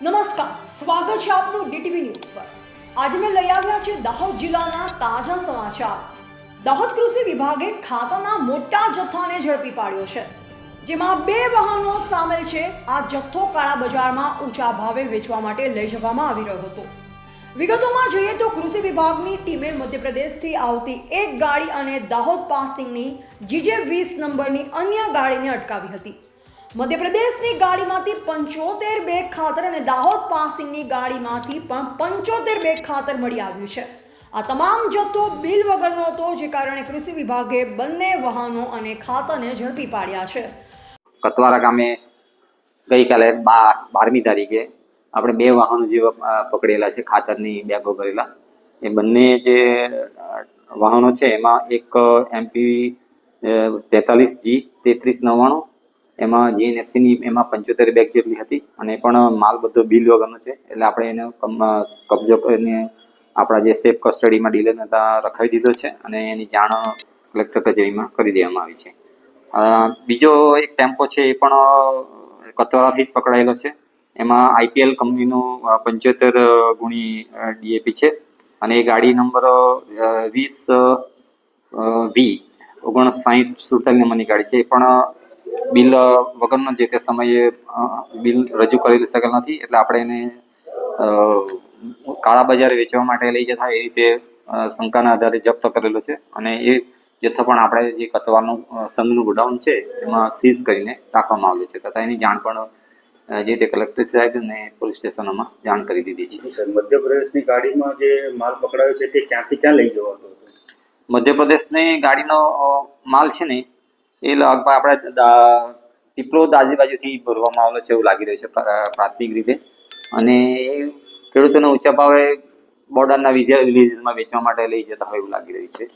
નમસ્કાર, સ્વાગત છે આપનું ડીટીવી ન્યૂઝ પર. આજે મેં લઈ આવ્યા છે દાહોદ જિલ્લાના તાજા સમાચાર. દાહોદ કૃષિ વિભાગે ખાતરના મોટા જથ્થાને ઝડપી પાડ્યો છે, જેમાં બે વાહનો સામેલ છે. આ જથ્થો કાળા બજારમાં ઊંચા ભાવે વેચવા માટે લઈ જવામાં આવી રહ્યો હતો. વિગતોમાં જઈએ તો કૃષિ વિભાગની ટીમે મધ્યપ્રદેશથી આવતી એક ગાડી અને દાહોદ પાસિંગની જીજે વીસ નંબરની અન્ય ગાડીને અટકાવી હતી. મધ્યપ્રદેશની ગાડીમાંથી પંચોતેર બેગ ખાતર અને દાહોદ પાસિંગની ગાડીમાંથી પણ પંચોતેર બેગ ખાતર મળી આવ્યું છે. આ તમામ જથ્થો બિલ વગરનો હતો, જે કારણે કૃષિ વિભાગે બંને વાહનો અને ખાતરને ઝડપી પાડ્યા છે. કતવારા ગામે ગઈકાલે બારમી તારીખે આપણે બે વાહનો જે પકડેલા છે, ખાતરની બેગો ભરેલા. એ બંને જે વાહનો છે, એમાં એક એમપી તેતાલીસ જી, તેત્રીસ નવ્વાણું એમાં જીએનએફસીની એમાં પંચોતેર બેગ જેટલી હતી અને પણ માલ બધો બિલ વગરનો છે. એટલે આપણે એનો કબજો કરીને આપણા જે સેફ કસ્ટડીમાં ડીલર હતા રખાવી દીધો છે અને એની જાણ કલેક્ટર કચેરીમાં કરી દેવામાં આવી છે. બીજો એક ટેમ્પો છે એ પણ કતોરાથી જ પકડાયેલો છે. એમાં આઈપીએલ કંપનીનો પંચોતેર ગુણી ડીએપી છે અને એ ગાડી નંબર વીસ વી, ઓગણસાઠ સુડતાલીસ નંબરની ગાડી છે. એ પણ બિલ વગરનો જે તે સમયે બિલ રજૂ કરી શકેલ નથી એટલે આપણે એને કાળા બજારે વેચવા માટે લઈ જતા એ રીતે શંકાના આધારે જપ્ત કરેલો છે. અને એ જથ્થો પણ આપણે જે કતવાનું સંઘનું ગોડાઉન છે એમાં સીઝ કરીને રાખવામાં આવ્યું છે. તથા એની જાણ પણ જે તે કલેક્ટર સાહેબ અને પોલીસ સ્ટેશનોમાં જાણ કરી દીધી છે. સર મધ્યપ્રદેશની ગાડીમાં જે માલ પકડાયો છે તે ક્યાંથી ક્યાં લઈ જવાતો હતો? મધ્યપ્રદેશની ગાડીનો માલ છે ને એ લગભગ આપણે પીપળોદ આજુબાજુથી ભરવામાં આવેલો છે એવું લાગી રહ્યું છે પ્રાથમિક રીતે. અને એ ખેડૂતોને ઊંચા ભાવે બોર્ડરના વિલેજીસમાં વેચવા માટે લઈ જતા હોય એવું લાગી રહ્યું છે.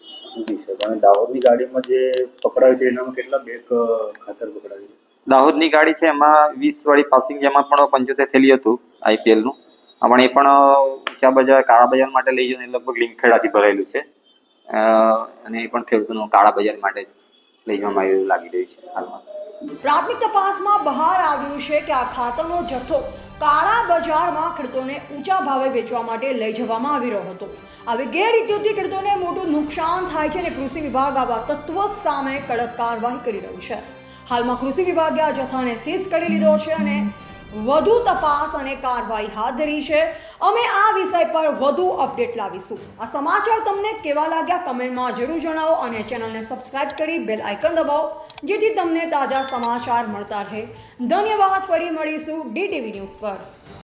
જી સર અને દાહોદની ગાડીમાં જે પકડાયો છે એનામાં કેટલા બેગ ખાતર ખાતર પકડાયું દાહોદની ગાડી છે એમાં વીસ વાળી પાસિંગ જેમાં પણ પંચોતેર થેલી હતું આઈપીએલનું પણ એ પણ ઊંચા બજાર કાળા બજાર માટે લઈ જઈને લગભગ લિંકખેડાથી ભરાયેલું છે. અને એ પણ ખેડૂતોનું કાળા બજાર માટે લઈ જવામાં એવું લાગી રહ્યું છે હાલમાં. પ્રાથમિક તપાસમાં બહાર આવ્યું છે કે આ ખાતરનો જથ્થો કાળા બજારમાં ખેડૂતોને ઊંચા ભાવે વેચવા માટે લઈ જવામાં આવી રહ્યો હતો. આવી ગેરરીતિઓથી ખેડૂતોને મોટું નુકસાન થાય છે અને કૃષિ વિભાગ આવા તત્વો સામે કડક કાર્યવાહી કરી રહ્યું છે. હાલમાં કૃષિ વિભાગે આ જથ્થાને સીઝ કરી લીધો છે અને વધુ તપાસ અને કાર્યવાહી હાથ ધરી છે. અમે આ વિષય પર વધુ અપડેટ લાવીશું. આ સમાચાર તમને કેવા લાગ્યા કમેન્ટમાં જરૂર જણાવો અને ચેનલને સબસ્ક્રાઇબ કરી બેલ આઇકન દબાવો, જેથી તમને તાજા સમાચાર મળતા રહે. ધન્યવાદ, ફરી મળીશું ડીટીવી ન્યૂઝ પર.